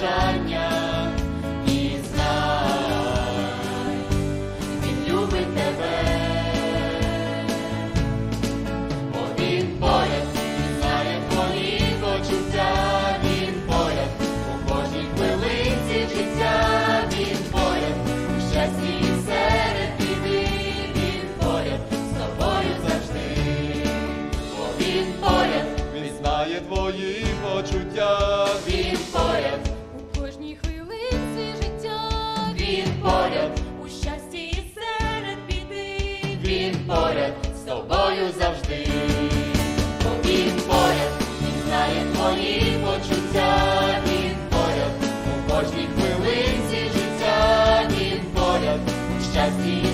бажання. І знай, він любить тебе, бо він поряд, і знає твої почуття, він поряд, у кожній хвилиці життя, він поряд, у щасті і серед біди, він поряд, з тобою завжди, бо він поряд, він знає твої почуття. Він поряд. Він поряд, з тобою завжди. Він поряд, він знає твої почуття, він поряд, у кожній хвилинці життя, він поряд, у щасті